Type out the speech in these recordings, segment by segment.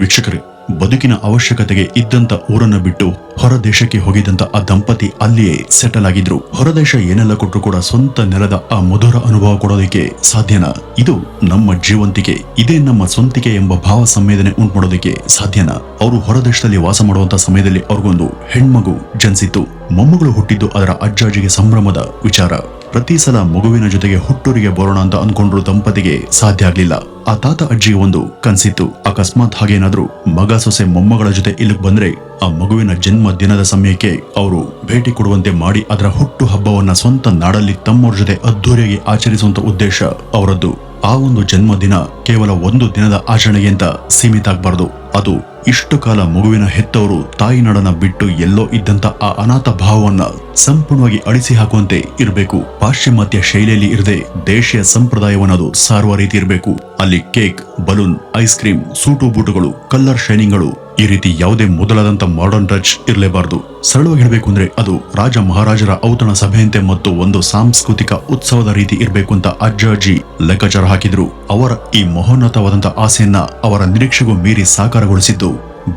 ವೀಕ್ಷಕರೇ, ಬದುಕಿನ ಅವಶ್ಯಕತೆಗೆ ಇದ್ದಂತ ಊರನ್ನು ಬಿಟ್ಟು ಹೊರದೇಶಕ್ಕೆ ಹೋಗಿದ್ದಂತ ಆ ದಂಪತಿ ಅಲ್ಲಿಯೇ ಸೆಟಲ್ ಆಗಿದ್ರು. ಹೊರದೇಶ ಏನೆಲ್ಲ ಕೊಟ್ಟರು ಕೂಡ ಸ್ವಂತ ನೆಲದ ಆ ಮಧುರ ಅನುಭವ ಕೊಡೋದಕ್ಕೆ ಸಾಧ್ಯನಾ? ಇದು ನಮ್ಮ ಜೀವಂತಿಕೆ, ಇದೇ ನಮ್ಮ ಸ್ವಂತಿಕೆ ಎಂಬ ಭಾವ ಸಂವೇದನೆ ಉಂಟು ಮಾಡೋದಕ್ಕೆ ಸಾಧ್ಯನಾ? ಅವರು ಹೊರದೇಶದಲ್ಲಿ ವಾಸ ಮಾಡುವಂತ ಸಮಯದಲ್ಲಿ ಅವ್ರಿಗೊಂದು ಹೆಣ್ಮಗು ಜನಿಸಿತ್ತು. ಮೊಮ್ಮಗಳು ಹುಟ್ಟಿದ್ದು ಅದರ ಅಜ್ಜಾಜಿಗೆ ಸಂಭ್ರಮದ ವಿಚಾರ. ಪ್ರತಿ ಸಲ ಮಗುವಿನ ಜೊತೆಗೆ ಹುಟ್ಟೂರಿಗೆ ಬರೋಣ ಅಂತ ಅನ್ಕೊಂಡ್ರು ದಂಪತಿಗೆ ಸಾಧ್ಯ ಆಗ್ಲಿಲ್ಲ. ಆ ತಾತ ಅಜ್ಜಿ ಒಂದು ಕನ್ಸಿತ್ತು. ಅಕಸ್ಮಾತ್ ಹಾಗೇನಾದ್ರೂ ಮಗ ಸೊಸೆ ಮೊಮ್ಮಗಳ ಜೊತೆ ಇಲ್ಲಿಗೆ ಬಂದ್ರೆ ಆ ಮಗುವಿನ ಜನ್ಮ ದಿನದ ಸಮಯಕ್ಕೆ ಅವರು ಭೇಟಿ ಕೊಡುವಂತೆ ಮಾಡಿ ಅದರ ಹುಟ್ಟು ಹಬ್ಬವನ್ನ ಸ್ವಂತ ನಾಡಲ್ಲಿ ತಮ್ಮವ್ರ ಜೊತೆ ಅದ್ದೂರಿಯಾಗಿ ಆಚರಿಸುವಂತ ಉದ್ದೇಶ ಅವರದ್ದು. ಆ ಒಂದು ಜನ್ಮದಿನ ಕೇವಲ ಒಂದು ದಿನದ ಆಚರಣೆಗೆ ಅಂತ ಸೀಮಿತ ಆಗಬಾರದು ಅದು ಇಷ್ಟು ಕಾಲ ಮಗುವಿನ ಹೆತ್ತವರು ತಾಯಿ ನಾಡನ್ನ ಬಿಟ್ಟು ಎಲ್ಲೋ ಇದ್ದಂತ ಆ ಅನಾಥ ಭಾವವನ್ನ ಸಂಪೂರ್ಣವಾಗಿ ಅಳಿಸಿ ಹಾಕುವಂತೆ ಇರಬೇಕು. ಪಾಶ್ಚಿಮಾತ್ಯ ಶೈಲಿಯಲ್ಲಿ ಇರದೆ ದೇಶೀಯ ಸಂಪ್ರದಾಯವನ್ನದು ಸಾರುವ ರೀತಿ ಇರಬೇಕು. ಅಲ್ಲಿ cake, balloon, ice cream, suit ಬೂಟುಗಳು colour ಶೈನಿಂಗ್ಗಳು ಈ ರೀತಿ ಯಾವುದೇ ಮೊದಲಾದಂತ ಮಾಡರ್ನ್ ಟಚ್ ಇರಲೇಬಾರದು. ಸರಳವಾಗಿ ಹೇಳಬೇಕು ಅಂದ್ರೆ ಅದು ರಾಜ ಮಹಾರಾಜರ ಔತಣ ಸಭೆಯಂತೆ ಮತ್ತು ಒಂದು ಸಾಂಸ್ಕೃತಿಕ ಉತ್ಸವದ ರೀತಿ ಇರಬೇಕು ಅಂತ ಅಜ್ಜ ಅಜ್ಜಿ ಲೆಕ್ಕಾಚಾರ ಹಾಕಿದ್ರು. ಅವರ ಈ ಮಹೋನ್ನತವಾದಂತ ಆಸೆಯನ್ನ ಅವರ ನಿರೀಕ್ಷೆಗೂ ಮೀರಿ ಸಾಕಾರಗೊಳಿಸಿದ್ದು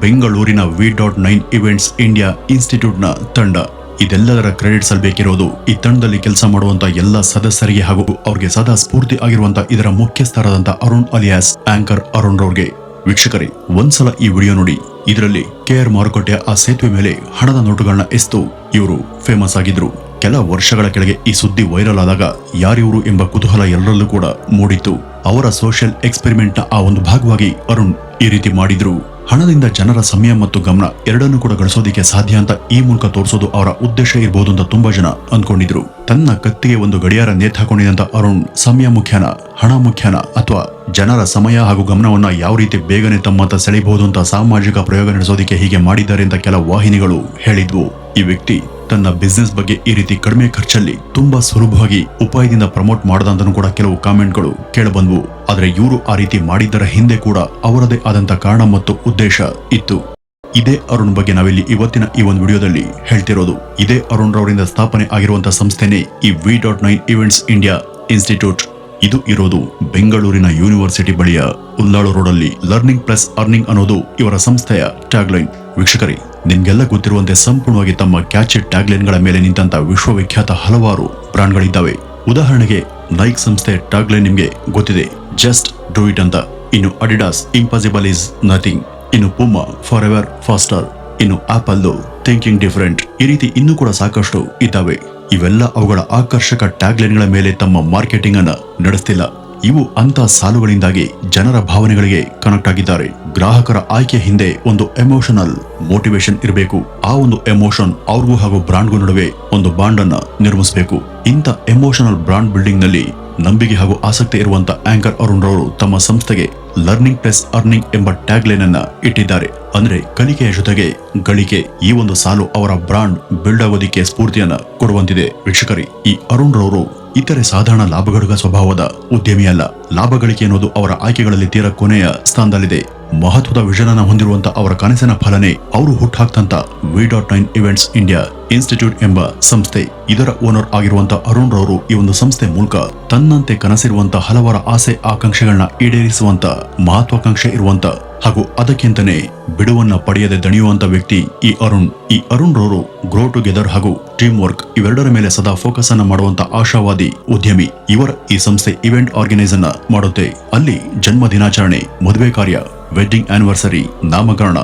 ಬೆಂಗಳೂರಿನ V dot nine events India ಇನ್ಸ್ಟಿಟ್ಯೂಟ್ನ ತಂಡ. ಇದೆಲ್ಲದರ ಕ್ರೆಡಿಟ್ ಅಲ್ಲಿ ಬೇಕಿರೋದು ಈ ತಂಡದಲ್ಲಿ ಕೆಲಸ ಮಾಡುವಂತ ಎಲ್ಲ ಸದಸ್ಯರಿಗೆ ಹಾಗೂ ಅವ್ರಿಗೆ ಸದಾ ಸ್ಫೂರ್ತಿ ಆಗಿರುವಂತ ಇದರ ಮುಖ್ಯಸ್ಥರಾದಂತ ಅರುಣ್ ಅಲಿಯಾಸ್, ಆಂಕರ್ ಅರುಣ್ ರವ್ರಿಗೆ ವೀಕ್ಷಕರೇ, ಒಂದ್ಸಲ ಈ ವಿಡಿಯೋ ನೋಡಿ. ಇದರಲ್ಲಿ ಕೆಆರ್ ಮಾರುಕಟ್ಟೆಯ ಆ ಸೇತುವೆ ಮೇಲೆ ಹಣದ ನೋಟುಗಳನ್ನ ಎಸ್ತು. ಇವರು ಫೇಮಸ್ ಆಗಿದ್ರು. ಕೆಲ ವರ್ಷಗಳ ಕೆಳಗೆ ಈ ಸುದ್ದಿ ವೈರಲ್ ಆದಾಗ ಯಾರಿವರು ಎಂಬ ಕುತೂಹಲ ಎಲ್ಲರಲ್ಲೂ ಕೂಡ ಮೂಡಿತ್ತು. ಅವರ ಸೋಷಿಯಲ್ ಎಕ್ಸ್ಪೆರಿಮೆಂಟ್ನ ಆ ಒಂದು ಭಾಗವಾಗಿ ಅರುಣ್ ಈ ರೀತಿ ಮಾಡಿದ್ರು. ಹಣದಿಂದ ಜನರ ಸಮಯ ಮತ್ತು ಗಮನ ಎರಡನ್ನೂ ಕೂಡ ಗಳಿಸೋದಿಕ್ಕೆ ಸಾಧ್ಯ ಅಂತ ಈ ಮೂಲಕ ತೋರಿಸೋದು ಅವರ ಉದ್ದೇಶ ಇರಬಹುದು ಅಂತ ತುಂಬಾ ಜನ ಅಂದ್ಕೊಂಡಿದ್ರು. ತನ್ನ ಕತ್ತಿಗೆ ಒಂದು ಗಡಿಯಾರ ನೇತಾಕೊಂಡಿದಂತ ಅರುಣ್, ಸಮಯ ಮುಖ್ಯನ, ಹಣ ಮುಖ್ಯನ ಅಥವಾ ಜನರ ಸಮಯ ಹಾಗೂ ಗಮನವನ್ನ ಯಾವ ರೀತಿ ಬೇಗನೆ ತಮ್ಮತ್ತ ಸೆಳೆಯಬಹುದು ಅಂತ ಸಾಮಾಜಿಕ ಪ್ರಯೋಗ ನಡೆಸೋದಿಕ್ಕೆ ಹೀಗೆ ಮಾಡಿದ್ದಾರೆ ಅಂತ ಕೆಲ ವಾಹಿನಿಗಳು ಹೇಳಿದ್ವು. ಈ ವ್ಯಕ್ತಿ ತನ್ನ ಬಿಸ್ನೆಸ್ ಬಗ್ಗೆ ಈ ರೀತಿ ಕಡಿಮೆ ಖರ್ಚಲ್ಲಿ ತುಂಬಾ ಸುಲಭವಾಗಿ ಉಪಾಯದಿಂದ ಪ್ರಮೋಟ್ ಮಾಡದಂತನೂ ಕೂಡ ಕೆಲವು ಕಾಮೆಂಟ್ಗಳು ಕೇಳಬಂದ್ವು. ಆದರೆ ಇವರು ಆ ರೀತಿ ಮಾಡಿದ್ದರ ಹಿಂದೆ ಕೂಡ ಅವರದೇ ಆದಂತ ಕಾರಣ ಮತ್ತು ಉದ್ದೇಶ ಇತ್ತು. ಇದೇ ಅರುಣ್ ಬಗ್ಗೆ ನಾವಿಲ್ಲಿ ಇವತ್ತಿನ ಈ ಒಂದು ವಿಡಿಯೋದಲ್ಲಿ ಹೇಳ್ತಿರೋದು. ಇದೇ ಅರುಣ್ ರವರಿಂದ ಸ್ಥಾಪನೆ ಆಗಿರುವಂತ ಸಂಸ್ಥೆನೇ ಈ V dot nine events India institute ಇದು ಇರೋದು ಬೆಂಗಳೂರಿನ ಯೂನಿವರ್ಸಿಟಿ ಬಳಿಯ ಉಲ್ಲಾಳು ರೋಡಲ್ಲಿ ಲರ್ನಿಂಗ್ ಪ್ಲಸ್ ಅರ್ನಿಂಗ್ ಅನ್ನೋದು ಇವರ ಸಂಸ್ಥೆಯ ಟ್ಯಾಗ್ಲೈನ್ ವೀಕ್ಷಕರೇ ನಿಮ್ಗೆಲ್ಲ ಗೊತ್ತಿರುವಂತೆ ಸಂಪೂರ್ಣವಾಗಿ ತಮ್ಮ ಕ್ಯಾಚೆಟ್ ಟ್ಯಾಗ್ಲೈನ್ಗಳ ಮೇಲೆ ನಿಂತಹ ವಿಶ್ವವಿಖ್ಯಾತ ಹಲವಾರು ಬ್ರಾಂಡ್ಗಳಿದ್ದಾವೆ ಉದಾಹರಣೆಗೆ ನೈಕ್ ಸಂಸ್ಥೆ ಟ್ಯಾಗ್ಲೈನ್ ನಿಮಗೆ ಗೊತ್ತಿದೆ. ಜಸ್ಟ್ ಡೂ ಇಟ್ ಅಂತ. ಇನ್ನು ಅಡಿಡಾಸ್ ಇಂಪಾಸಿಬಲ್ ಈಸ್ ನಥಿಂಗ್ ಇನ್ನು ಪುಮಾ ಫಾರ್ ಎವರ್ ಫಾಸ್ಟರ್ ಇನ್ನು ಆಪಲ್ದು ಥಿಂಕಿಂಗ್ ಡಿಫರೆಂಟ್ ಈ ರೀತಿ ಇನ್ನೂ ಕೂಡ ಸಾಕಷ್ಟು ಇದ್ದಾವೆ. ಇವೆಲ್ಲ ಅವುಗಳ ಆಕರ್ಷಕ ಟ್ಯಾಗ್ಲೈನ್ಗಳ ಮೇಲೆ ತಮ್ಮ ಮಾರ್ಕೆಟಿಂಗ್ ಅನ್ನ ನಡೆಸ್ತಿಲ್ಲ. ಇವು ಅಂತ ಸಾಲುಗಳಿಂದಾಗಿ ಜನರ ಭಾವನೆಗಳಿಗೆ ಕನೆಕ್ಟ್ ಆಗಿದ್ದಾರೆ. ಗ್ರಾಹಕರ ಆಯ್ಕೆ ಹಿಂದೆ ಒಂದು ಎಮೋಷನಲ್ ಮೋಟಿವೇಶನ್ ಇರಬೇಕು. ಆ ಒಂದು ಎಮೋಷನ್ ಅವ್ರಿಗೂ ಹಾಗೂ ಬ್ರಾಂಡ್ಗೂ ನಡುವೆ ಒಂದು ಬಾಂಡ್ ಅನ್ನ ನಿರ್ಮಿಸಬೇಕು. ಇಂಥ ಎಮೋಷನಲ್ ಬ್ರಾಂಡ್ ಬಿಲ್ಡಿಂಗ್ನಲ್ಲಿ ನಂಬಿಕೆ ಹಾಗೂ ಆಸಕ್ತಿ ಇರುವಂತ ಆಂಕರ್ ಅರುಣ್ ರವರು ತಮ್ಮ ಸಂಸ್ಥೆಗೆ ಲರ್ನಿಂಗ್ ಪ್ಲಸ್ ಅರ್ನಿಂಗ್ ಎಂಬ ಟ್ಯಾಗ್ ಲೈನ್ ಅನ್ನ ಇಟ್ಟಿದ್ದಾರೆ. ಅಂದ್ರೆ ಕಲಿಕೆಯ ಜೊತೆಗೆ ಗಳಿಕೆ ಈ ಒಂದು ಸಾಲು ಅವರ ಬ್ರಾಂಡ್ ಬಿಲ್ಡ್ ಆಗೋದಿಕ್ಕೆ ಸ್ಫೂರ್ತಿಯನ್ನ ಕೊಡುವಂತಿದೆ. ವೀಕ್ಷಕರಿ, ಈ ಅರುಣ್ ರವರು ಇತರೆ ಸಾಧಾರಣ ಲಾಭಗಳಿಗ ಸ್ವಭಾವದ ಉದ್ಯಮಿಯಲ್ಲ. ಲಾಭ ಗಳಿಕೆ ಅನ್ನೋದು ಅವರ ಆಯ್ಕೆಗಳಲ್ಲಿ ತೀರ ಕೊನೆಯ ಸ್ಥಾನದಲ್ಲಿದೆ. ಮಹತ್ವದ ವಿಷನ್ ಅನ್ನ ಹೊಂದಿರುವಂತ ಅವರ ಕನಸಿನ ಫಲನೆ ಅವರು ಹುಟ್ಟಾಕ್ತಂತ V dot nine events India institute ಎಂಬ ಸಂಸ್ಥೆ. ಇದರ ಓನರ್ ಆಗಿರುವಂತ ಅರುಣ್ ರವರು ಈ ಒಂದು ಸಂಸ್ಥೆ ಮೂಲಕ ತನ್ನಂತೆ ಕನಸಿರುವಂತ ಹಲವರ ಆಸೆ ಆಕಾಂಕ್ಷೆಗಳನ್ನ ಈಡೇರಿಸುವಂತ ಮಹತ್ವಾಕಾಂಕ್ಷೆ ಇರುವಂತ ಹಾಗೂ ಅದಕ್ಕಿಂತನೆ ಬಿಡುವನ್ನ ಪಡೆಯದೆ ದಣಿಯುವಂತ ವ್ಯಕ್ತಿ ಈ ಅರುಣ್. ಈ ಅರುಣ್ ರವರು ಗ್ರೋ ಟುಗೆದರ್ ಹಾಗೂ ಟೀಮ್ ವರ್ಕ್ ಇವೆರಡರ ಮೇಲೆ ಸದಾ ಫೋಕಸ್ ಅನ್ನ ಮಾಡುವಂತ ಆಶಾವಾದಿ ಉದ್ಯಮಿ. ಇವರ ಈ ಸಂಸ್ಥೆ ಇವೆಂಟ್ ಆರ್ಗನೈಸ್ ಅನ್ನ ಮಾಡುತ್ತೆ. ಅಲ್ಲಿ ಜನ್ಮ ದಿನಾಚರಣೆ, ಮದುವೆ ಕಾರ್ಯ ವೆಡ್ಡಿಂಗ್ ಆನಿವರ್ಸರಿ, ನಾಮಕರಣ,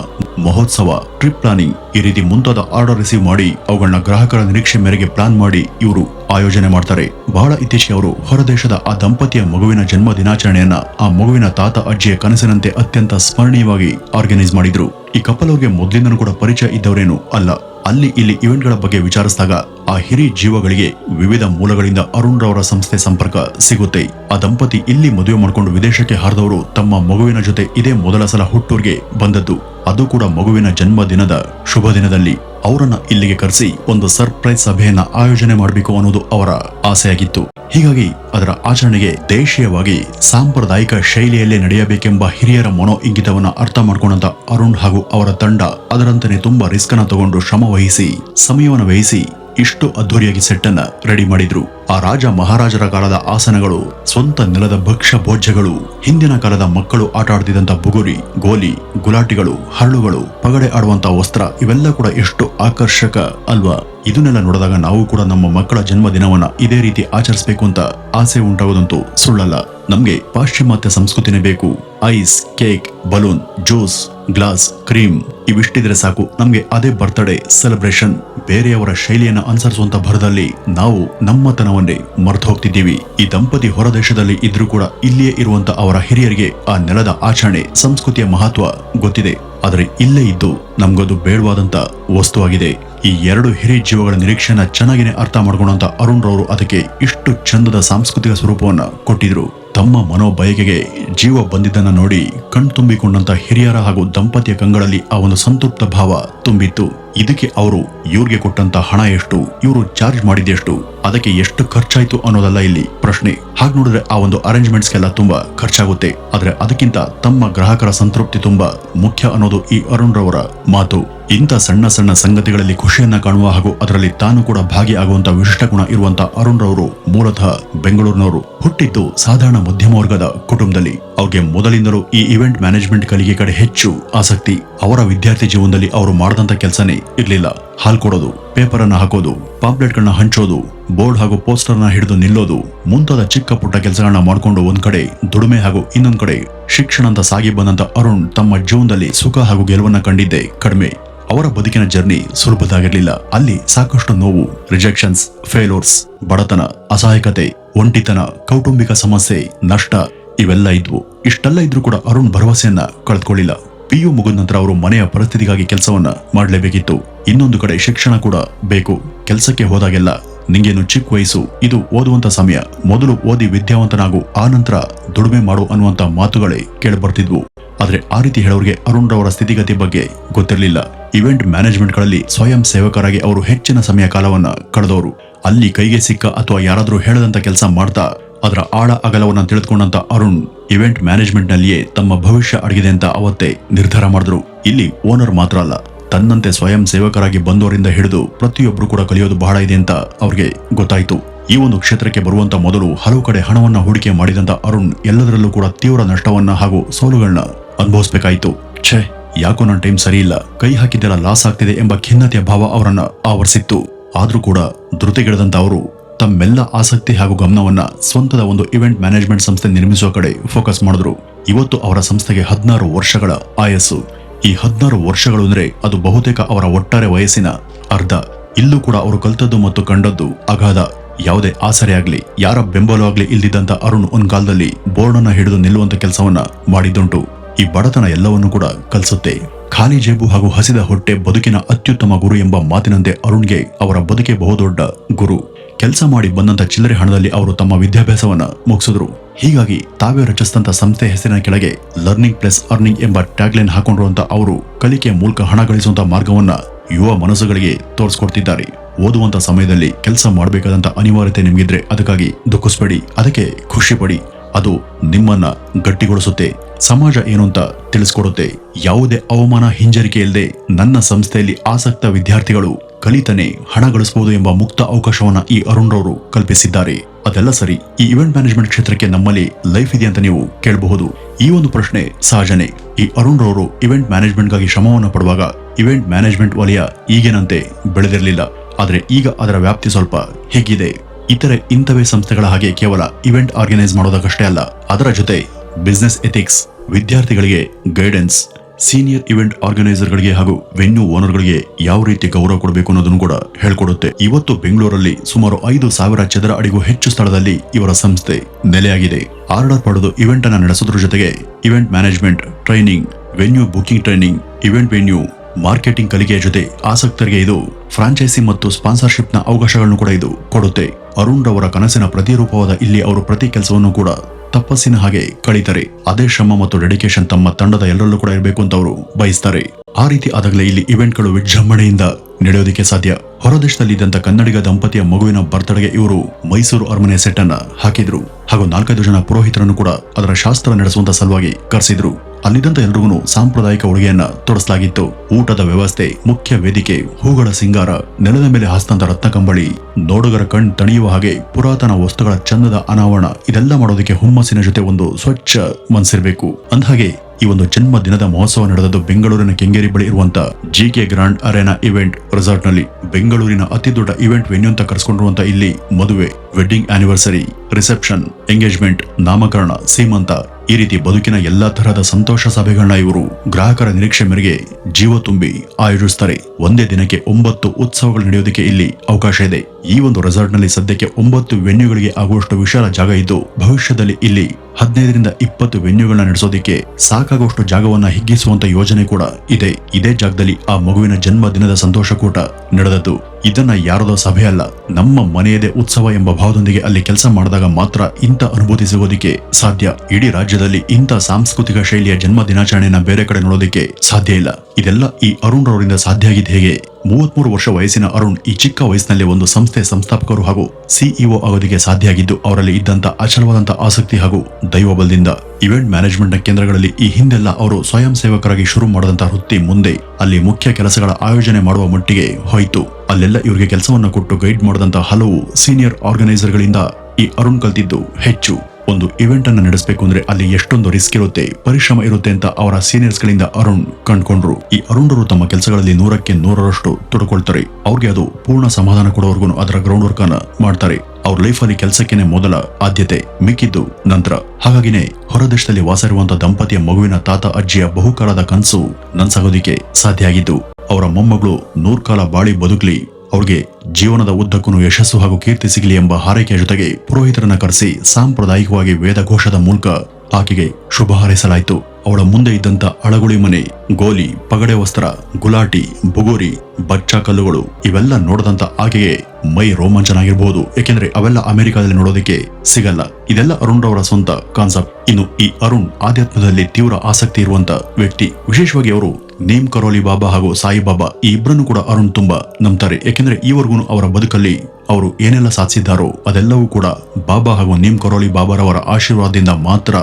ಮಹೋತ್ಸವ, ಟ್ರಿಪ್ ಪ್ಲಾನಿಂಗ್ ಈ ರೀತಿ ಮುಂತಾದ ಆರ್ಡರ್ ರಿಸೀವ್ ಮಾಡಿ ಅವುಗಳನ್ನ ಗ್ರಾಹಕರ ನಿರೀಕ್ಷೆ ಮೇರೆಗೆ ಪ್ಲಾನ್ ಮಾಡಿ ಇವರು ಆಯೋಜನೆ ಮಾಡ್ತಾರೆ. ಬಹಳ ಇತ್ತೀಚೆಗೆ ಅವರು ಹೊರದೇಶದ ಆ ದಂಪತಿಯ ಮಗುವಿನ ಜನ್ಮ ದಿನಾಚರಣೆಯನ್ನ ಆ ಮಗುವಿನ ತಾತ, ಅಜ್ಜಿಯ ಕನಸಿನಂತೆ ಅತ್ಯಂತ ಸ್ಮರಣೀಯವಾಗಿ ಆರ್ಗನೈಸ್ ಮಾಡಿದ್ರು. ಈ ಕಪಲ್ ಅವರಿಗೆ ಮೊದಲಿಂದನೂ ಕೂಡ ಪರಿಚಯ ಇದ್ದವರೇನು ಅಲ್ಲ. ಅಲ್ಲಿ ಇಲ್ಲಿ ಇವೆಂಟ್ಗಳ ಬಗ್ಗೆ ವಿಚಾರಿಸಿದಾಗ ಆ ಹಿರಿ ಜೀವಗಳಿಗೆ ವಿವಿಧ ಮೂಲಗಳಿಂದ ಅರುಣ್ ರವರ ಸಂಸ್ಥೆ ಸಂಪರ್ಕ ಸಿಗುತ್ತೆ. ಆ ದಂಪತಿ ಇಲ್ಲಿ ಮದುವೆ ಮಾಡಿಕೊಂಡು ವಿದೇಶಕ್ಕೆ ಹಾರಿದವರು ತಮ್ಮ ಮಗುವಿನ ಜೊತೆ ಇದೇ ಮೊದಲ ಸಲ ಹುಟ್ಟೂರ್ಗೆ ಬಂದದ್ದು. ಅದು ಕೂಡ ಮಗುವಿನ ಜನ್ಮ ದಿನದ ಶುಭ ದಿನದಲ್ಲಿ ಅವರನ್ನ ಇಲ್ಲಿಗೆ ಕರೆಸಿ ಒಂದು ಸರ್ಪ್ರೈಸ್ ಸಭೆಯನ್ನ ಆಯೋಜನೆ ಮಾಡಬೇಕು ಅನ್ನೋದು ಅವರ ಆಸೆಯಾಗಿತ್ತು. ಹೀಗಾಗಿ ಅದರ ಆಚರಣೆಗೆ ದೇಶೀಯವಾಗಿ ಸಾಂಪ್ರದಾಯಿಕ ಶೈಲಿಯಲ್ಲೇ ನಡೆಯಬೇಕೆಂಬ ಹಿರಿಯರ ಮನೋ ಇಂಗಿತವನ್ನ ಅರ್ಥ ಮಾಡಿಕೊಂಡಂತ ಅರುಣ್ ಹಾಗೂ ಅವರ ತಂಡ ಅದರಂತೆಯೇ ತುಂಬಾ ರಿಸ್ಕ್ ಅನ್ನ ತಗೊಂಡು ಶ್ರಮ ವಹಿಸಿ, ಸಮಯವನ್ನು ವಹಿಸಿ ಇಷ್ಟು ಅದ್ಧೂರಿಯಾಗಿ ಸೆಟ್ ಅನ್ನ ರೆಡಿ ಮಾಡಿದ್ರು. ಆ ರಾಜ ಮಹಾರಾಜರ ಕಾಲದ ಆಸನಗಳು, ಸ್ವಂತ ನೆಲದ ಭಕ್ಷ್ಯ ಭೋಜ್ಯಗಳು, ಹಿಂದಿನ ಕಾಲದ ಮಕ್ಕಳು ಆಟ ಆಡ್ತಿದ್ದಂತ ಬುಗುರಿ, ಗೋಲಿ, ಗುಲಾಟಿಗಳು, ಹರಳುಗಳು, ಪಗಡೆ ಆಡುವಂತ ವಸ್ತ್ರ ಇವೆಲ್ಲ ಕೂಡ ಎಷ್ಟು ಆಕರ್ಷಕ ಅಲ್ವಾ? ಇದನ್ನೆಲ್ಲ ನೋಡಿದಾಗ ನಾವು ಕೂಡ ನಮ್ಮ ಮಕ್ಕಳ ಜನ್ಮ ದಿನವನ್ನ ಇದೇ ರೀತಿ ಆಚರಿಸಬೇಕು ಅಂತ ಆಸೆ ಉಂಟಾಗೋದಂತೂ ಸುಳ್ಳಲ್ಲ. ನಮ್ಗೆ ಪಾಶ್ಚಿಮಾತ್ಯ ಸಂಸ್ಕೃತಿನೇ ಬೇಕು. Ice, cake, balloon, juice, glass cream ಇವಿಷ್ಟಿದ್ರೆ ಸಾಕು. ನಮ್ಗೆ ಅದೇ ಬರ್ತ್ಡೇ, ಸೆಲೆಬ್ರೇಷನ್, ಬೇರೆಯವರ ಶೈಲಿಯನ್ನ ಅನುಸರಿಸುವಂತ ಭರದಲ್ಲಿ ನಾವು ನಮ್ಮತನವನ್ನೇ ಮರೆತು ಹೋಗ್ತಿದ್ದೀವಿ. ಈ ದಂಪತಿ ಹೊರದೇಶದಲ್ಲಿ ಇದ್ರೂ ಕೂಡ ಇಲ್ಲಿಯೇ ಇರುವಂತ ಅವರ ಹಿರಿಯರಿಗೆ ಆ ನೆಲದ ಆಚರಣೆ, ಸಂಸ್ಕೃತಿಯ ಮಹತ್ವ ಗೊತ್ತಿದೆ. ಆದರೆ ಇಲ್ಲೇ ಇದ್ದು ನಮ್ಗದು ಬೇಡವಾದಂತ ವಸ್ತುವಾಗಿದೆ. ಈ ಎರಡು ಹಿರಿಯ ಜೀವಗಳ ನಿರೀಕ್ಷೆನ ಚೆನ್ನಾಗಿನೇ ಅರ್ಥ ಮಾಡ್ಕೊಂಡಂತ ಅರುಣ್ ರವರು ಅದಕ್ಕೆ ಇಷ್ಟು ಚಂದದ ಸಾಂಸ್ಕೃತಿಕ ಸ್ವರೂಪವನ್ನ ಕೊಟ್ಟಿದ್ರು. ತಮ್ಮ ಮನೋಬಯಕೆಗೆ ಜೀವ ಬಂದಿದ್ದನ್ನ ನೋಡಿ ಕಣ್ತುಂಬಿಕೊಂಡಂತ ಹಿರಿಯರ ಹಾಗೂ ದಂಪತಿಯ ಕಂಗಳಲ್ಲಿ ಆ ಒಂದು ಸಂತೃಪ್ತ ಭಾವ ತುಂಬಿತ್ತು. ಇದಕ್ಕೆ ಅವರು ಇವ್ರಿಗೆ ಕೊಟ್ಟಂತ ಹಣ ಎಷ್ಟು, ಇವರು ಚಾರ್ಜ್ ಮಾಡಿದೆಷ್ಟು ಅದಕ್ಕೆ ಎಷ್ಟು ಖರ್ಚಾಯ್ತು ಅನ್ನೋದಲ್ಲ ಇಲ್ಲಿ ಪ್ರಶ್ನೆ. ಹಾಗೆ ನೋಡಿದ್ರೆ ಆ ಒಂದು ಅರೇಂಜ್ಮೆಂಟ್ಸ್ಗೆಲ್ಲ ತುಂಬಾ ಖರ್ಚಾಗುತ್ತೆ. ಆದ್ರೆ ಅದಕ್ಕಿಂತ ತಮ್ಮ ಗ್ರಾಹಕರ ಸಂತೃಪ್ತಿ ತುಂಬಾ ಮುಖ್ಯ ಅನ್ನೋದು ಈ ಅರುಣ್ ರವರ ಮಾತು. ಇಂಥ ಸಣ್ಣ ಸಣ್ಣ ಸಂಗತಿಗಳಲ್ಲಿ ಖುಷಿಯನ್ನ ಕಾಣುವ ಹಾಗೂ ಅದರಲ್ಲಿ ತಾನು ಕೂಡ ಭಾಗಿಯಾಗುವಂತಹ ವಿಶಿಷ್ಟ ಗುಣ ಇರುವಂತಹ ಅರುಣ್ ರವರು ಮೂಲತಃ ಬೆಂಗಳೂರಿನವರು ಹುಟ್ಟಿದ್ದು ಸಾಧಾರಣ ಮಧ್ಯಮ ವರ್ಗದ ಕುಟುಂಬದಲ್ಲಿ. ಅವರಿಗೆ ಮೊದಲಿಂದಲೂ ಈ ಇವೆಂಟ್ ಮ್ಯಾನೇಜ್ಮೆಂಟ್ ಕಲಿಕೆ ಕಡೆ ಹೆಚ್ಚು ಆಸಕ್ತಿ. ಅವರ ವಿದ್ಯಾರ್ಥಿ ಜೀವನದಲ್ಲಿ ಅವರು ಮಾಡದಂತ ಕೆಲಸನೇ ಇರಲಿಲ್ಲ. ಹಾಲ್ ಕೊಡೋದು ಪೇಪರ್ ಅನ್ನ ಹಾಕೋದು ಪಾಂಪ್ಲೆಟ್ ಗಳನ್ನ ಹಂಚೋದು, ಬೋರ್ಡ್ ಹಾಗೂ ಪೋಸ್ಟರ್ನ ಹಿಡಿದು ನಿಲ್ಲೋದು, ಮುಂತಾದ ಚಿಕ್ಕ ಪುಟ್ಟ ಕೆಲಸಗಳನ್ನ ಮಾಡಿಕೊಂಡು ಒಂದ್ ಕಡೆ, ದುಡಿಮೆ ಹಾಗೂ ಇನ್ನೊಂದ್ ಕಡೆ ಶಿಕ್ಷಣ ಅಂತ ಸಾಗಿ ಬಂದಂತ ಅರುಣ್ ತಮ್ಮ ಜೀವನದಲ್ಲಿ ಸುಖ ಹಾಗೂ ಗೆಲುವನ್ನ ಕಂಡಿದ್ದೆ ಕಡಿಮೆ. ಅವರ ಬದುಕಿನ ಜರ್ನಿ ಸುಲಭದಾಗಿರಲಿಲ್ಲ. ಅಲ್ಲಿ ಸಾಕಷ್ಟು ನೋವು, ರಿಜೆಕ್ಷನ್ಸ್, ಫೇಲೋರ್ಸ್, ಬಡತನ, ಅಸಹಾಯಕತೆ, ಒಂಟಿತನ, ಕೌಟುಂಬಿಕ ಸಮಸ್ಯೆ, ನಷ್ಟ ಇವೆಲ್ಲ ಇದ್ವು. ಇಷ್ಟೆಲ್ಲ ಇದ್ರೂ ಕೂಡ ಅರುಣ್ ಭರವಸೆಯನ್ನ ಕಳೆದುಕೊಳ್ಳಿಲ್ಲ. ಪಿಯು ಮುಗಿದ ನಂತರ ಅವರು ಮನೆಯ ಪರಿಸ್ಥಿತಿಗಾಗಿ ಕೆಲಸವನ್ನ ಮಾಡಲೇಬೇಕಿತ್ತು. ಇನ್ನೊಂದು ಕಡೆ ಶಿಕ್ಷಣ ಕೂಡ ಬೇಕು. ಕೆಲಸಕ್ಕೆ ಹೋದಾಗೆಲ್ಲ ನಿಂಗೇನು ಚಿಕ್ಕ ವಯಸ್ಸು, ಇದು ಓದುವಂತ ಸಮಯ. ಮೊದಲು ಓದಿ ವಿದ್ಯಾವಂತನಾಗು ಆ ನಂತರ ದುಡಿಮೆ ಮಾಡು ಅನ್ನುವಂತ ಮಾತುಗಳೇ ಕೇಳಿಬರ್ತಿದ್ವು. ಆದ್ರೆ ಆ ರೀತಿ ಹೇಳೋರಿಗೆ ಅರುಣ್ ರವರ ಸ್ಥಿತಿಗತಿ ಬಗ್ಗೆ ಗೊತ್ತಿರಲಿಲ್ಲ. ಇವೆಂಟ್ ಮ್ಯಾನೇಜ್ಮೆಂಟ್ಗಳಲ್ಲಿ ಸ್ವಯಂ ಸೇವಕರಾಗಿ ಅವರು ಹೆಚ್ಚಿನ ಸಮಯ ಕಾಲವನ್ನ ಕಳೆದವರು. ಅಲ್ಲಿ ಕೈಗೆ ಸಿಕ್ಕ ಅಥವಾ ಯಾರಾದರೂ ಹೇಳದಂತ ಕೆಲಸ ಮಾಡ್ತಾ, ಅದರ ಆಳ ಅಗಲವನ್ನ ತಿಳಿದುಕೊಂಡಂತ ಅರುಣ್ ಇವೆಂಟ್ ಮ್ಯಾನೇಜ್ಮೆಂಟ್ ನಲ್ಲಿಯೇ ತಮ್ಮ ಭವಿಷ್ಯ ಅಡಗಿದೆ ಅಂತ ಅವತ್ತೇ ನಿರ್ಧಾರ ಮಾಡಿದ್ರು. ಇಲ್ಲಿ ಓನರ್ ಮಾತ್ರ ಅಲ್ಲ ತನ್ನಂತೆ ಸ್ವಯಂ ಸೇವಕರಾಗಿ ಬಂದವರಿಂದ ಹಿಡಿದು ಪ್ರತಿಯೊಬ್ಬರು ಕೂಡ ಕಲಿಯೋದು ಬಹಳ ಇದೆ ಅಂತ ಅವ್ರಿಗೆ ಗೊತ್ತಾಯಿತು. ಈ ಒಂದು ಕ್ಷೇತ್ರಕ್ಕೆ ಬರುವಂತ ಮೊದಲು ಹಲವು ಕಡೆ ಹಣವನ್ನ ಹೂಡಿಕೆ ಮಾಡಿದಂತ ಅರುಣ್ ಎಲ್ಲದರಲ್ಲೂ ಕೂಡ ತೀವ್ರ ನಷ್ಟವನ್ನ ಹಾಗೂ ಸೋಲುಗಳನ್ನ ಅನುಭವಿಸಬೇಕಾಯಿತು. ಛೇ, ಯಾಕೋ ನನ್ನ ಟೈಮ್ ಸರಿ ಕೈ ಹಾಕಿದ್ದೆಲ್ಲ ಲಾಸ್ ಆಗ್ತಿದೆ ಎಂಬ ಖಿನ್ನತೆಯ ಭಾವ ಅವರನ್ನ ಆವರಿಸಿತ್ತು. ಆದರೂ ಕೂಡ ಧೃತಿಗೆಡದಂತ ಅವರು ತಮ್ಮೆಲ್ಲ ಆಸಕ್ತಿ ಹಾಗೂ ಗಮನವನ್ನ ಸ್ವಂತದ ಒಂದು ಇವೆಂಟ್ ಮ್ಯಾನೇಜ್ಮೆಂಟ್ ಸಂಸ್ಥೆ ನಿರ್ಮಿಸುವ ಕಡೆ ಫೋಕಸ್ ಮಾಡಿದ್ರು. ಇವತ್ತು ಅವರ ಸಂಸ್ಥೆಗೆ ಹದಿನಾರು ವರ್ಷಗಳ ಆಯಸ್ಸು. ಈ ಹದಿನಾರು ವರ್ಷಗಳು ಅಂದ್ರೆ ಅದು ಬಹುತೇಕ ಅವರ ಒಟ್ಟಾರೆ ವಯಸ್ಸಿನ ಅರ್ಧ. ಇಲ್ಲೂ ಕೂಡ ಅವರು ಕಲ್ತದ್ದು ಮತ್ತು ಕಂಡದ್ದು ಅಗಾಧ. ಯಾವುದೇ ಆಸರೆ ಆಗ್ಲಿ, ಯಾರ ಬೆಂಬಲವಾಗ್ಲಿ ಇಲ್ದಿದ್ದಂತ ಅರುಣ್ ಒಂದ್ ಕಾಲದಲ್ಲಿ ಬೋರ್ಡ್ ಅನ್ನ ಹಿಡಿದು ನಿಲ್ಲುವಂತ ಕೆಲಸವನ್ನ ಮಾಡಿದ್ದುಂಟು. ಈ ಬಡತನ ಎಲ್ಲವನ್ನೂ ಕೂಡ ಕಲಿಸುತ್ತೆ. ಖಾಲಿ ಜೇಬು ಹಾಗೂ ಹಸಿದ ಹೊಟ್ಟೆ ಬದುಕಿನ ಅತ್ಯುತ್ತಮ ಗುರು ಎಂಬ ಮಾತಿನಂತೆ ಅರುಣ್ಗೆ ಅವರ ಬದುಕೆ ಬಹುದೊಡ್ಡ ಗುರು. ಕೆಲಸ ಮಾಡಿ ಬಂದಂತ ಚಿಲ್ಲರೆ ಹಣದಲ್ಲಿ ಅವರು ತಮ್ಮ ವಿದ್ಯಾಭ್ಯಾಸವನ್ನ ಮುಗಿಸಿದ್ರು. ಹೀಗಾಗಿ ತಾವೇ ರಚಿಸಿದಂಥ ಸಂಸ್ಥೆ ಹೆಸರಿನ ಕೆಳಗೆ ಲರ್ನಿಂಗ್ ಪ್ಲಸ್ ಅರ್ನಿಂಗ್ ಎಂಬ ಟ್ಯಾಗ್ಲೈನ್ ಹಾಕೊಂಡಿರುವಂತಹ ಅವರು ಕಲಿಕೆಯ ಮೂಲಕ ಹಣ ಗಳಿಸುವಂತ ಮಾರ್ಗವನ್ನ ಯುವ ಮನಸ್ಸುಗಳಿಗೆ ತೋರಿಸ್ಕೊಡ್ತಿದ್ದಾರೆ. ಓದುವಂತ ಸಮಯದಲ್ಲಿ ಕೆಲಸ ಮಾಡಬೇಕಾದಂತ ಅನಿವಾರ್ಯತೆ ನಿಮಗಿದ್ರೆ ಅದಕ್ಕಾಗಿ ದುಃಖಿಸ್ಬೇಡಿ. ಅದಕ್ಕೆ ಖುಷಿ ಪಡಿ ಅದು ನಿಮ್ಮನ್ನ ಗಟ್ಟಿಗೊಳಿಸುತ್ತೆ. ಸಮಾಜ ಏನು ಅಂತ ತಿಳಿಸ್ಕೊಡುತ್ತೆ. ಯಾವುದೇ ಅವಮಾನ, ಹಿಂಜರಿಕೆ ಇಲ್ಲದೆ ನನ್ನ ಸಂಸ್ಥೆಯಲ್ಲಿ ಆಸಕ್ತ ವಿದ್ಯಾರ್ಥಿಗಳು ಕಲಿತನೆ ಹಣ ಗಳಿಸಬಹುದು ಎಂಬ ಮುಕ್ತ ಅವಕಾಶವನ್ನ ಈ ಅರುಣ್ ರವರು ಕಲ್ಪಿಸಿದ್ದಾರೆ. ಅದೆಲ್ಲ ಸರಿ, ಈ ಇವೆಂಟ್ ಮ್ಯಾನೇಜ್ಮೆಂಟ್ ಕ್ಷೇತ್ರಕ್ಕೆ ನಮ್ಮಲ್ಲಿ ಲೈಫ್ ಇದೆ ಅಂತ ನೀವು ಕೇಳಬಹುದು. ಈ ಒಂದು ಪ್ರಶ್ನೆ ಸಹಜನೆ, ಈ ಅರುಣ್ ರವರು ಇವೆಂಟ್ ಮ್ಯಾನೇಜ್ಮೆಂಟ್ಗಾಗಿ ಶ್ರಮವನ್ನು ಪಡುವಾಗ ಇವೆಂಟ್ ಮ್ಯಾನೇಜ್ಮೆಂಟ್ ವಲಯ ಈಗೇನಂತೆ ಬೆಳೆದಿರಲಿಲ್ಲ. ಆದರೆ ಈಗ ಅದರ ವ್ಯಾಪ್ತಿ ಸ್ವಲ್ಪ ಹೇಗಿದೆ. ಇತರೆ ಇಂಥವೇ ಸಂಸ್ಥೆಗಳ ಹಾಗೆ ಕೇವಲ ಇವೆಂಟ್ ಆರ್ಗನೈಸ್ ಮಾಡೋದಕ್ಕಷ್ಟೇ ಅಲ್ಲ, ಅದರ ಜೊತೆ ಬಿಸ್ನೆಸ್ ಎಥಿಕ್ಸ್ ವಿದ್ಯಾರ್ಥಿಗಳಿಗೆ ಗೈಡೆನ್ಸ್ ಸೀನಿಯರ್ ಇವೆಂಟ್ ಆರ್ಗನೈಸರ್ಗಳಿಗೆ ಹಾಗೂ ವೆನ್ಯೂ ಓನರ್ಗಳಿಗೆ ಯಾವ ರೀತಿ ಗೌರವ ಕೊಡಬೇಕು ಅನ್ನೋದನ್ನು ಕೂಡ ಹೇಳ್ಕೊಡುತ್ತೆ. ಇವತ್ತು ಬೆಂಗಳೂರಲ್ಲಿ ಸುಮಾರು ಐದು ಸಾವಿರ ಚದರ ಅಡಿಗೂ ಹೆಚ್ಚು ಸ್ಥಳದಲ್ಲಿ ಇವರ ಸಂಸ್ಥೆ ನೆಲೆಯಾಗಿದೆ. ಆರ್ಡರ್ ಪಡೆದು ಇವೆಂಟ್ ಅನ್ನು ನಡೆಸೋದ್ರ ಜೊತೆಗೆ event management training venue booking training event venue marketing ಕಲಿಕೆಯ ಜೊತೆ ಆಸಕ್ತರಿಗೆ ಇದು ಫ್ರಾಂಚೈಸಿ ಮತ್ತು ಸ್ಪಾನ್ಸರ್ಶಿಪ್ನ ಅವಕಾಶಗಳನ್ನು ಕೂಡ ಇದು ಕೊಡುತ್ತೆ. ಅರುಣ್ ರವರ ಕನಸಿನ ಪ್ರತಿರೂಪವಾದ ಇಲ್ಲಿ ಅವರು ಪ್ರತಿ ಕೆಲಸವನ್ನು ಕೂಡ ತಪಸ್ಸಿನ ಹಾಗೆ ಕಳೀತಾರೆ. ಅದೇ ಶ್ರಮ ಮತ್ತು ಡೆಡಿಕೇಶನ್ ತಮ್ಮ ತಂಡದ ಎಲ್ಲರಲ್ಲೂ ಕೂಡ ಇರಬೇಕು ಅಂತ ಅವರು ಬಯಸ್ತಾರೆ. ಆ ರೀತಿ ಆದಾಗಲೇ ಇಲ್ಲಿ ಇವೆಂಟ್ಗಳು ವಿಜೃಂಭಣೆಯಿಂದ ನಡೆಯೋದಕ್ಕೆ ಸಾಧ್ಯ. ಹೊರದೇಶದಲ್ಲಿದ್ದಂತ ಕನ್ನಡಿಗ ದಂಪತಿಯ ಮಗುವಿನ ಬರ್ತಡೆಗೆ ಇವರು ಮೈಸೂರು ಅರಮನೆ ಸೆಟ್ ಅನ್ನ ಹಾಕಿದ್ರು. ಹಾಗೂ ನಾಲ್ಕೈದು ಜನ ಪುರೋಹಿತರನ್ನು ಕೂಡ ಅದರ ಶಾಸ್ತ್ರ ನಡೆಸುವಂತ ಸಲುವಾಗಿ ಕರೆಸಿದ್ರು. ಅಲ್ಲಿದ್ದಂತ ಎಲ್ರಿಗೂ ಸಾಂಪ್ರದಾಯಿಕ ಉಡುಗೆಯನ್ನ ತೊಡಸಲಾಗಿತ್ತು. ಊಟದ ವ್ಯವಸ್ಥೆ, ಮುಖ್ಯ ವೇದಿಕೆ, ಹೂಗಳ ಸಿಂಗಾರ, ನೆಲದ ಮೇಲೆ ಹಸ್ತಂತ ರತ್ನ ಕಂಬಳಿ ನೋಡುಗರ ಕಣ್ ತಣಿಯುವ ಹಾಗೆ ಪುರಾತನ ವಸ್ತುಗಳ ಚಂದದ ಅನಾವರಣ ಇದೆಲ್ಲ ಮಾಡೋದಕ್ಕೆ ಹುಮ್ಮಸ್ಸಿನ ಜೊತೆ ಒಂದು ಸ್ವಚ್ಛ ಮನ್ಸಿರ್ಬೇಕು. ಅಂದಹಾಗೆ, ಈ ಒಂದು ಜನ್ಮ ದಿನದ ಮಹೋತ್ಸವ ನಡೆದದ್ದು ಬೆಂಗಳೂರಿನ ಕೆಂಗೇರಿ ಬಳಿ ಇರುವಂತಹ G K grand arena event ರೆಸಾರ್ಟ್ನಲ್ಲಿ ಬೆಂಗಳೂರಿನ ಅತಿ ದೊಡ್ಡ ಇವೆಂಟ್ ವೆನ್ಯೂ ಅಂತ ಕರೆಸ್ಕೊಂಡಿರುವಂತ ಇಲ್ಲಿ ಮದುವೆ ವೆಡ್ಡಿಂಗ್ ಆನಿವರ್ಸರಿ ರಿಸೆಪ್ಷನ್ ಎಂಗೇಜ್ಮೆಂಟ್ ನಾಮಕರಣ, ಸೀಮಂತ, ಈ ರೀತಿ ಬದುಕಿನ ಎಲ್ಲಾ ತರಹದ ಸಂತೋಷ ಸಭೆಗಳನ್ನ ಇವರು ಗ್ರಾಹಕರ ನಿರೀಕ್ಷೆ ಮೇರೆಗೆ ಜೀವ ತುಂಬಿ ಆಯೋಜಿಸ್ತಾರೆ. ಒಂದೇ ದಿನಕ್ಕೆ ಒಂಬತ್ತು ಉತ್ಸವಗಳು ನಡೆಯೋದಕ್ಕೆ ಇಲ್ಲಿ ಅವಕಾಶ ಇದೆ. ಈ ಒಂದು ರೆಸಾರ್ಟ್ನಲ್ಲಿ ಸದ್ಯಕ್ಕೆ ಒಂಬತ್ತು ವೆನ್ಯೂಗಳಿಗೆ ಆಗುವಷ್ಟು ವಿಶಾಲ ಜಾಗ ಇದ್ದು, ಭವಿಷ್ಯದಲ್ಲಿ ಇಲ್ಲಿ ಹದಿನೈದರಿಂದ ಇಪ್ಪತ್ತು ವೆನ್ಯೂಗಳನ್ನ ನಡೆಸೋದಕ್ಕೆ ಸಾಕಾಗುವಷ್ಟು ಜಾಗವನ್ನ ಹಿಗ್ಗಿಸುವಂತ ಯೋಜನೆ ಕೂಡ ಇದೆ. ಇದೇ ಜಾಗದಲ್ಲಿ ಆ ಮಗುವಿನ ಜನ್ಮ ದಿನದ ಸಂತೋಷ ಕೂಟ ನಡೆದದ್ದು. ಇದನ್ನ ಯಾರದೋ ಸಭೆ ಅಲ್ಲ, ನಮ್ಮ ಮನೆಯದೇ ಉತ್ಸವ ಎಂಬ ಭಾವದೊಂದಿಗೆ ಅಲ್ಲಿ ಕೆಲಸ ಮಾಡಿದಾಗ ಮಾತ್ರ ಇಂಥ ಅನುಭೂತಿ ಸಿಗೋದಿಕ್ಕೆ ಸಾಧ್ಯ. ಇಡೀ ರಾಜ್ಯದಲ್ಲಿ ಇಂಥ ಸಾಂಸ್ಕೃತಿಕ ಶೈಲಿಯ ಜನ್ಮ ದಿನಾಚರಣೆಯನ್ನ ಬೇರೆ ಕಡೆ ನೋಡೋದಿಕ್ಕೆ ಸಾಧ್ಯ ಇಲ್ಲ. ಇದೆಲ್ಲ ಈ ಅರುಣ್ ರವರಿಂದ ಸಾಧ್ಯ ಆಗಿದ್ದು ಹೇಗೆ? ಮೂವತ್ಮೂರು ವರ್ಷ ವಯಸ್ಸಿನ ಅರುಣ್ ಈ ಚಿಕ್ಕ ವಯಸ್ಸಿನಲ್ಲಿ ಒಂದು ಸಂಸ್ಥೆ ಸಂಸ್ಥಾಪಕರು ಹಾಗೂ ಸಿಇಒ ಅವಧಿಗೆ ಸಾಧ್ಯ ಆಗಿದ್ದು, ಅವರಲ್ಲಿ ಇದ್ದಂತ ಅಚಲವಾದಂತಹ ಆಸಕ್ತಿ ಹಾಗೂ ದೈವಬಲದಿಂದ ಇವೆಂಟ್ ಮ್ಯಾನೇಜ್ಮೆಂಟ್ನ ಕೇಂದ್ರಗಳಲ್ಲಿ ಈ ಹಿಂದೆಲ್ಲ ಅವರು ಸ್ವಯಂ ಸೇವಕರಾಗಿ ಶುರು ಮಾಡಿದಂತಹ ವೃತ್ತಿ ಮುಂದೆ ಅಲ್ಲಿ ಮುಖ್ಯ ಕೆಲಸಗಳ ಆಯೋಜನೆ ಮಾಡುವ ಮಟ್ಟಿಗೆ ಹೋಯಿತು. ಅಲ್ಲೆಲ್ಲ ಇವರಿಗೆ ಕೆಲಸವನ್ನು ಕೊಟ್ಟು ಗೈಡ್ ಮಾಡಿದಂತಹ ಹಲವು ಸೀನಿಯರ್ ಆರ್ಗನೈಸರ್ಗಳಿಂದ ಈ ಅರುಣ್ ಕಲ್ತಿದ್ದು ಹೆಚ್ಚು. ಒಂದು ಇವೆಂಟ್ ಅನ್ನು ನಡೆಸಬೇಕು ಅಂದ್ರೆ ಅಲ್ಲಿ ಎಷ್ಟೊಂದು ರಿಸ್ಕ್ ಇರುತ್ತೆ, ಪರಿಶ್ರಮ ಇರುತ್ತೆ ಅಂತ ಅವರ ಸೀನಿಯರ್ಸ್ ಗಳಿಂದ ಅರುಣ್ ಕಂಡ್ಕೊಂಡ್ರು. ಈ ಅರುಣರು ತಮ್ಮ ಕೆಲಸಗಳಲ್ಲಿ ನೂರಕ್ಕೆ ನೂರರಷ್ಟು ತೊಡ್ಕೊಳ್ತಾರೆ. ಅವ್ರಿಗೆ ಅದು ಪೂರ್ಣ ಸಮಾಧಾನ ಕೊಡೋವರೆಗೂ ಅದರ ಗ್ರೌಂಡ್ ವರ್ಕ್ ಅನ್ನ ಮಾಡ್ತಾರೆ. ಅವ್ರ ಲೈಫ್ ಅಲ್ಲಿ ಕೆಲಸಕ್ಕೇನೆ ಮೊದಲ ಆದ್ಯತೆ ಮಿಕ್ಕಿದ್ದು ನಂತರ. ಹಾಗಾಗಿನೇ ಹೊರದೇಶದಲ್ಲಿ ವಾಸ ಇರುವಂತ ದಂಪತಿಯ ಮಗುವಿನ ತಾತ, ಅಜ್ಜಿಯ ಬಹುಕಾಲದ ಕನಸು ನನ್ಸಾಗೋದಿಕ್ಕೆ ಸಾಧ್ಯ ಆಗಿದ್ದು, ಅವರ ಮೊಮ್ಮಗಳು ನೂರ್ಕಾಲ ಬಾಳಿ ಬದುಕಲಿ, ಅವ್ರಿಗೆ ಜೀವನದ ಉದ್ದಕ್ಕೂ ಯಶಸ್ಸು ಹಾಗೂ ಕೀರ್ತಿ ಸಿಗಲಿ ಎಂಬ ಹಾರೈಕೆಯ ಜೊತೆಗೆ ಪುರೋಹಿತರನ್ನ ಕರೆಸಿ ಸಾಂಪ್ರದಾಯಿಕವಾಗಿ ವೇದಘೋಷದ ಮೂಲಕ ಆಕೆಗೆ ಶುಭ ಹಾರೈಸಲಾಯಿತು. ಅವಳ ಮುಂದೆ ಇದ್ದಂತ ಅಳಗುಳಿ ಮನೆ, ಗೋಲಿ, ಪಗಡೆ ವಸ್ತ್ರ, ಗುಲಾಟಿ ಬುಗುರಿ ಬಚ್ಚಾ ಕಲ್ಲುಗಳು ಇವೆಲ್ಲ ನೋಡದಂತ ಆಕೆಗೆ ಮೈ ರೋಮಾಂಚನ ಆಗಿರಬಹುದು ಏಕೆಂದ್ರೆ ಅವೆಲ್ಲ ಅಮೆರಿಕಾದಲ್ಲಿ ನೋಡೋದಕ್ಕೆ ಸಿಗಲ್ಲ. ಇದೆಲ್ಲ ಅರುಣ್ ರವರ ಸ್ವಂತ ಕಾನ್ಸೆಪ್ಟ್. ಇನ್ನು ಈ ಅರುಣ್ ಆಧ್ಯಾತ್ಮದಲ್ಲಿ ತೀವ್ರ ಆಸಕ್ತಿ ಇರುವಂತ ವ್ಯಕ್ತಿ. ವಿಶೇಷವಾಗಿ ಅವರು ನೇಮ್ ಕರೋಲಿ ಬಾಬಾ ಹಾಗೂ ಸಾಯಿ ಬಾಬಾ ಈ ಇಬ್ಬರನ್ನು ಕೂಡ ಅರುಣ್ ತುಂಬಾ ನಂಬ್ತಾರೆ. ಯಾಕೆಂದ್ರೆ ಈವರೆಗೂ ಅವರ ಬದುಕಲ್ಲಿ ಅವರು ಏನೆಲ್ಲ ಸಾಧಿಸಿದ್ದಾರೋ ಅದೆಲ್ಲವೂ ಕೂಡ ಬಾಬಾ ಹಾಗೂ ನೇಮ್ ಕರೋಲಿ ಬಾಬಾರವರ ಆಶೀರ್ವಾದದಿಂದ ಮಾತ್ರ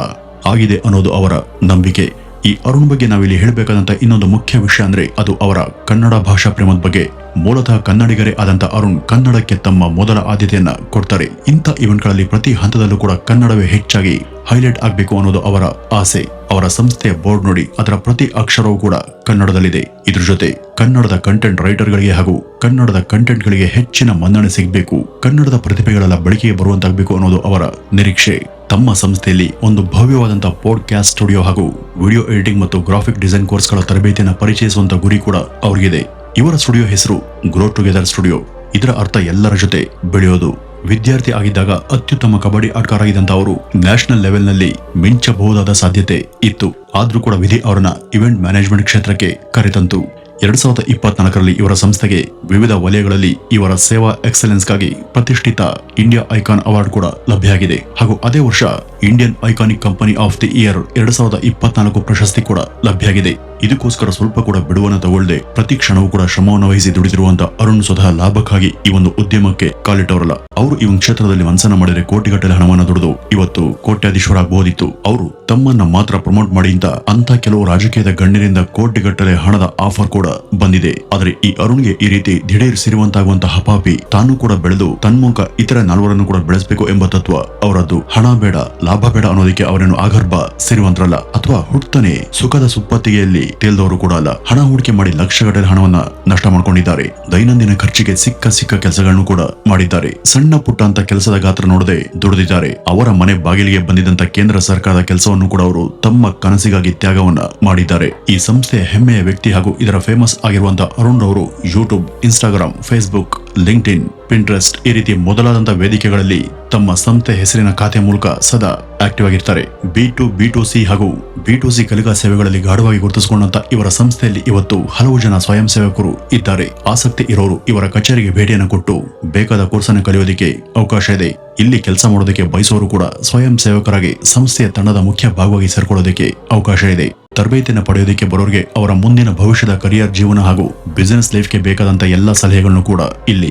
ಆಗಿದೆ ಅನ್ನೋದು ಅವರ ನಂಬಿಕೆ. ಈ ಅರುಣ್ ಬಗ್ಗೆ ನಾವಿಲ್ಲಿ ಹೇಳಬೇಕಾದಂತ ಇನ್ನೊಂದು ಮುಖ್ಯ ವಿಷಯ ಅಂದ್ರೆ ಅದು ಅವರ ಕನ್ನಡ ಭಾಷಾ ಪ್ರೇಮದ ಬಗ್ಗೆ. ಮೂಲತಃ ಕನ್ನಡಿಗರೇ ಆದಂತ ಅರುಣ್ ಕನ್ನಡಕ್ಕೆ ತಮ್ಮ ಮೊದಲ ಆದ್ಯತೆಯನ್ನ ಕೊಡ್ತಾರೆ. ಇಂಥ ಇವೆಂಟ್ಗಳಲ್ಲಿ ಪ್ರತಿ ಹಂತದಲ್ಲೂ ಕೂಡ ಕನ್ನಡವೇ ಹೆಚ್ಚಾಗಿ ಹೈಲೈಟ್ ಆಗಬೇಕು ಅನ್ನೋದು ಅವರ ಆಸೆ. ಅವರ ಸಂಸ್ಥೆಯ ಬೋರ್ಡ್ ನೋಡಿ ಅದರ ಪ್ರತಿ ಅಕ್ಷರವೂ ಕೂಡ ಕನ್ನಡದಲ್ಲಿದೆ. ಇದ್ರ ಜೊತೆ ಕನ್ನಡದ ಕಂಟೆಂಟ್ ರೈಟರ್ಗಳಿಗೆ ಹಾಗೂ ಕನ್ನಡದ ಕಂಟೆಂಟ್ಗಳಿಗೆ ಹೆಚ್ಚಿನ ಮನ್ನಣೆ ಸಿಗಬೇಕು. ಕನ್ನಡದ ಪ್ರತಿಭೆಗಳೆಲ್ಲ ಬಳಕೆಗೆ ಬರುವಂತಾಗಬೇಕು ಅನ್ನೋದು ಅವರ ನಿರೀಕ್ಷೆ. ತಮ್ಮ ಸಂಸ್ಥೆಯಲ್ಲಿ ಒಂದು ಭವ್ಯವಾದಂತಹ ಪಾಡ್ಕ್ಯಾಸ್ಟ್ ಸ್ಟುಡಿಯೋ ಹಾಗೂ ವಿಡಿಯೋ ಎಡಿಟಿಂಗ್ ಮತ್ತು ಗ್ರಾಫಿಕ್ ಡಿಸೈನ್ ಕೋರ್ಸ್ಗಳ ತರಬೇತಿಯನ್ನು ಪರಿಚಯಿಸುವಂತಹ ಗುರಿ ಕೂಡ ಅವರಿಗಿದೆ. ಇವರ ಸ್ಟುಡಿಯೋ ಹೆಸರು ಗ್ರೋ ಟುಗೆದರ್ ಸ್ಟುಡಿಯೋ ಇದರ ಅರ್ಥ ಎಲ್ಲರ ಜೊತೆ ಬೆಳೆಯೋದು. ವಿದ್ಯಾರ್ಥಿ ಆಗಿದ್ದಾಗ ಅತ್ಯುತ್ತಮ ಕಬಡ್ಡಿ ಆಟಗಾರಾಗಿದ್ದಂಥ ಅವರು ನ್ಯಾಷನಲ್ ಲೆವೆಲ್ನಲ್ಲಿ ಮಿಂಚಬಹುದಾದ ಸಾಧ್ಯತೆ ಇತ್ತು. ಆದರೂ ಕೂಡ ವಿಧಿ ಅವರನ್ನ ಇವೆಂಟ್ ಮ್ಯಾನೇಜ್ಮೆಂಟ್ ಕ್ಷೇತ್ರಕ್ಕೆ ಕರೆತಂತು. ಎರಡ್ ಸಾವಿರದ ಇಪ್ಪತ್ನಾಲ್ಕರಲ್ಲಿ ಇವರ ಸಂಸ್ಥೆಗೆ ವಿವಿಧ ವಲಯಗಳಲ್ಲಿ ಇವರ ಸೇವಾ ಎಕ್ಸಲೆನ್ಸ್ಗಾಗಿ ಪ್ರತಿಷ್ಠಿತ ಇಂಡಿಯಾ ಐಕಾನ್ ಅವಾರ್ಡ್ ಕೂಡ ಲಭ್ಯ ಆಗಿದೆ ಹಾಗೂ ಅದೇ ವರ್ಷ Indian iconic company of the year ಎರಡ್ ಸಾವಿರದ ಇಪ್ಪತ್ನಾಲ್ಕು ಪ್ರಶಸ್ತಿ ಕೂಡ ಲಭ್ಯ ಆಗಿದೆ ಇದಕ್ಕೋಸ್ಕರ ಸ್ವಲ್ಪ ಕೂಡ ಬಿಡುವನ್ನು ತಗೊಳ್ಳದೆ ಪ್ರತಿ ಕ್ಷಣವೂ ಕೂಡ ಶ್ರಮವನ್ನು ವಹಿಸಿ ದುಡಿದಿರುವಂತಹ ಅರುಣ್ ಸ್ವತಃ ಲಾಭಕ್ಕಾಗಿ ಈ ಒಂದು ಉದ್ಯಮಕ್ಕೆ ಕಾಲಿಟ್ಟವರಲ್ಲ. ಅವರು ಈ ಒಂದು ಕ್ಷೇತ್ರದಲ್ಲಿ ಮನಸ್ಸನ್ನ ಮಾಡಿದರೆ ಕೋಟಿಗಟ್ಟಲೆ ಹಣವನ್ನು ದುಡಿದು ಇವತ್ತು ಕೋಟ್ಯಾಧೀಶ್ವರ ಆಗಬಹುದಿತ್ತು ಅವರು ತಮ್ಮನ್ನ ಮಾತ್ರ ಪ್ರಮೋಟ್ ಮಾಡಿ ಅಂತ ಅಂತ ಕೆಲವು ರಾಜಕೀಯದ ಗಣ್ಯರಿಂದ ಕೋಟಿಗಟ್ಟಲೆ ಹಣದ ಆಫರ್ ಕೂಡ ಬಂದಿದೆ. ಆದರೆ ಈ ಅರುಣ್ಗೆ ಈ ರೀತಿ ದಿಢೀರ್ ಸಿರಿವಂತಾಗುವಂತಹ ಹಪಾಪಿ ತಾನು ಕೂಡ ಬೆಳೆದು ತನ್ಮೂಲಕ ಇತರ ನಾಲ್ವರನ್ನು ಕೂಡ ಬೆಳೆಸಬೇಕು ಎಂಬ ತತ್ವ ಅವರದ್ದು. ಹಣ ಬೇಡ, ಲಾಭ ಬೇಡ ಅನ್ನೋದಕ್ಕೆ ಅವರೇನು ಆಗರ್ಭ ಸಿರಿವಂತರಲ್ಲ ಅಥವಾ ಹುಟ್ಟನೆ ಸುಖದ ಸುಪ್ಪತ್ತಿಗೆಯಲ್ಲಿ ತೇಲ್ದವರು ಕೂಡ ಅಲ್ಲ. ಹಣ ಹೂಡಿಕೆ ಮಾಡಿ ಲಕ್ಷಗಟ್ಟಲೆ ಹಣವನ್ನ ನಷ್ಟ ಮಾಡ್ಕೊಂಡಿದ್ದಾರೆ. ದೈನಂದಿನ ಖರ್ಚಿಗೆ ಸಿಕ್ಕ ಸಿಕ್ಕ ಕೆಲಸಗಳನ್ನು ಕೂಡ ಮಾಡಿದ್ದಾರೆ. ಸಣ್ಣ ಪುಟ್ಟ ಅಂತ ಕೆಲಸದ ಗಾತ್ರ ನೋಡದೆ ದುಡಿದಿದ್ದಾರೆ. ಅವರ ಮನೆ ಬಾಗಿಲಿಗೆ ಬಂದಿದ್ದಂತ ಕೇಂದ್ರ ಸರ್ಕಾರದ ಕೆಲಸವನ್ನು ಕೂಡ ಅವರು ತಮ್ಮ ಕನಸಿಗಾಗಿ ತ್ಯಾಗವನ್ನ ಮಾಡಿದ್ದಾರೆ. ಈ ಸಂಸ್ಥೆಯ ಹೆಮ್ಮೆಯ ವ್ಯಕ್ತಿ ಹಾಗೂ ಇದರ ಫೇಮಸ್ ಆಗಿರುವಂತಹ ಅರುಣ್ ಅವರು YouTube Instagram Facebook LinkedIn Pinterest ಈ ರೀತಿ ಮೊದಲಾದಂತಹ ವೇದಿಕೆಗಳಲ್ಲಿ ತಮ್ಮ ಸಂಸ್ಥೆ ಹೆಸರಿನ ಖಾತೆ ಮೂಲಕ ಸದಾ ಆಕ್ಟಿವ್ ಆಗಿರ್ತಾರೆ. B to B to C ಹಾಗೂ ಬಿ ಟು ಸಿ ಕಲಿಕಾ ಸೇವೆಗಳಲ್ಲಿ ಗಾಢವಾಗಿ ಗುರುತಿಸಿಕೊಂಡಂತ ಇವರ ಸಂಸ್ಥೆಯಲ್ಲಿ ಇವತ್ತು ಹಲವು ಜನ ಸ್ವಯಂ ಸೇವಕರು ಇದ್ದಾರೆ. ಆಸಕ್ತಿ ಇರೋರು ಇವರ ಕಚೇರಿಗೆ ಭೇಟಿಯನ್ನು ಕೊಟ್ಟು ಬೇಕಾದ ಕೋರ್ಸ್ ಅನ್ನು ಕಲಿಯೋದಕ್ಕೆ ಅವಕಾಶ ಇದೆ. ಇಲ್ಲಿ ಕೆಲಸ ಮಾಡೋದಕ್ಕೆ ಬಯಸೋರು ಕೂಡ ಸ್ವಯಂ ಸೇವಕರಾಗಿ ಸಂಸ್ಥೆಯ ತಂಡದ ಮುಖ್ಯ ಭಾಗವಾಗಿ ಸೇರ್ಕೊಳ್ಳೋದಕ್ಕೆ ಅವಕಾಶ ಇದೆ. ತರಬೇತಿಯನ್ನು ಪಡೆಯೋದಕ್ಕೆ ಬರೋರಿಗೆ ಅವರ ಮುಂದಿನ ಭವಿಷ್ಯದ ಕರಿಯರ್ ಜೀವನ ಹಾಗೂ ಬಿಸಿನೆಸ್ ಲೈಫ್ಗೆ ಬೇಕಾದಂತಹ ಎಲ್ಲ ಸಲಹೆಗಳನ್ನು ಕೂಡ ಇಲ್ಲಿ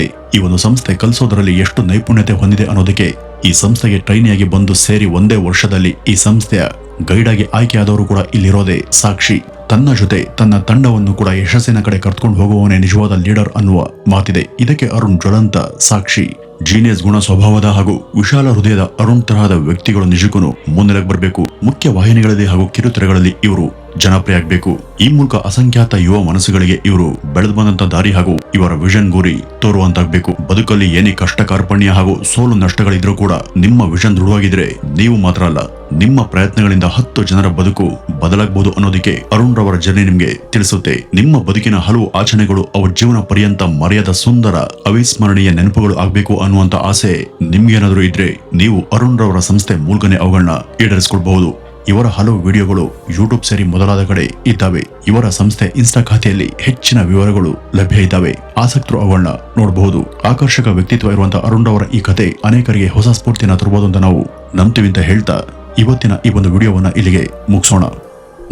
ಈ ಒಂದು ಸಂಸ್ಥೆ ಕಲಿಸೋದರಲ್ಲಿ ಎಷ್ಟು ನೈಪುಣ್ಯತೆ ಹೊಂದಿದೆ ಅನ್ನೋದಕ್ಕೆ ಈ ಸಂಸ್ಥೆಗೆ ಟ್ರೈನಿಯಾಗಿ ಬಂದು ಸೇರಿ ಒಂದೇ ವರ್ಷದಲ್ಲಿ ಈ ಸಂಸ್ಥೆಯ ಗೈಡ್ ಆಗಿ ಆಯ್ಕೆಯಾದವರು ಕೂಡ ಇಲ್ಲಿರೋದೇ ಸಾಕ್ಷಿ. ತನ್ನ ಜೊತೆ ತನ್ನ ತಂಡವನ್ನು ಕೂಡ ಯಶಸ್ಸಿನ ಕಡೆ ಕರ್ಕೊಂಡು ಹೋಗುವವನೇ ನಿಜವಾದ ಲೀಡರ್ ಅನ್ನುವ ಮಾತಿದೆ. ಇದಕ್ಕೆ ಅರುಣ್ ಜ್ವಲಂತ ಸಾಕ್ಷಿ. ಜೀನಿಯಸ್ ಗುಣ ಸ್ವಭಾವದ ಹಾಗೂ ವಿಶಾಲ ಹೃದಯದ ಅರುಣ್ ತರಹದ ವ್ಯಕ್ತಿಗಳು ನಿಜಕ್ಕೂ ಮುನ್ನೆಲೆಗೆ ಬರಬೇಕು ಮುಖ್ಯ ವಾಹಿನಿಗಳಲ್ಲಿ ಹಾಗೂ ಕಿರುತೆರೆಗಳಲ್ಲಿ ಇವರು ಜನಪ್ರಿಯ ಆಗಬೇಕು. ಈ ಮೂಲಕ ಅಸಂಖ್ಯಾತ ಯುವ ಮನಸ್ಸುಗಳಿಗೆ ಇವರು ಬೆಳೆದು ಬಂದಂತ ದಾರಿ ಹಾಗೂ ಇವರ ವಿಷನ್ ಗುರಿ ತೋರುವಂತಾಗಬೇಕು. ಬದುಕಲ್ಲಿ ಏನೇ ಕಷ್ಟ ಕಾರ್ಪಣ್ಯ ಹಾಗೂ ಸೋಲು ನಷ್ಟಗಳಿದ್ರೂ ಕೂಡ ನಿಮ್ಮ ವಿಷನ್ ದೃಢವಾಗಿದ್ರೆ ನೀವು ಮಾತ್ರ ಅಲ್ಲ, ನಿಮ್ಮ ಪ್ರಯತ್ನಗಳಿಂದ ಹತ್ತು ಜನರ ಬದುಕು ಬದಲಾಗಬಹುದು ಅನ್ನೋದಕ್ಕೆ ಅರುಣ್ ರವರ ಜರ್ನಿ ನಿಮಗೆ ತಿಳಿಸುತ್ತೆ. ನಿಮ್ಮ ಬದುಕಿನ ಹಲವು ಆಚರಣೆಗಳು ಅವರ ಜೀವನ ಪರ್ಯಂತ ಮರೆಯದ ಸುಂದರ ಅವಿಸ್ಮರಣೀಯ ನೆನಪುಗಳು ಆಗಬೇಕು ಅನ್ನುವಂತ ಆಸೆ ನಿಮ್ಗೇನಾದ್ರೂ ಇದ್ರೆ ನೀವು ಅರುಣ್ ರವರ ಸಂಸ್ಥೆ ಮೂಲಕನೇ ಅವುಗಳನ್ನ ಈಡೇರಿಸಿಕೊಳ್ಬಹುದು ಇವರ ಹಲವು ವಿಡಿಯೋಗಳು ಯೂಟ್ಯೂಬ್ ಸೇರಿ ಮೊದಲಾದ ಕಡೆ ಇದ್ದಾವೆ. ಇವರ ಸಂಸ್ಥೆ ಇನ್ಸ್ಟಾ ಖಾತೆಯಲ್ಲಿ ಹೆಚ್ಚಿನ ವಿವರಗಳು ಲಭ್ಯ ಇದ್ದಾವೆ. ಆಸಕ್ತರು ಅವುಗಳನ್ನ ನೋಡಬಹುದು. ಆಕರ್ಷಕ ವ್ಯಕ್ತಿತ್ವ ಇರುವಂತಹ ಅರುಣ್ ಅವರ ಈ ಕತೆ ಅನೇಕರಿಗೆ ಹೊಸ ಸ್ಫೂರ್ತಿನ ತರಬಹುದು ಅಂತ ನಾವು ನಂಬ್ತೀವಿ ಹೇಳ್ತಾ ಇವತ್ತಿನ ಈ ಒಂದು ವಿಡಿಯೋವನ್ನ ಇಲ್ಲಿಗೆ ಮುಗಿಸೋಣ.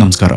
ನಮಸ್ಕಾರ.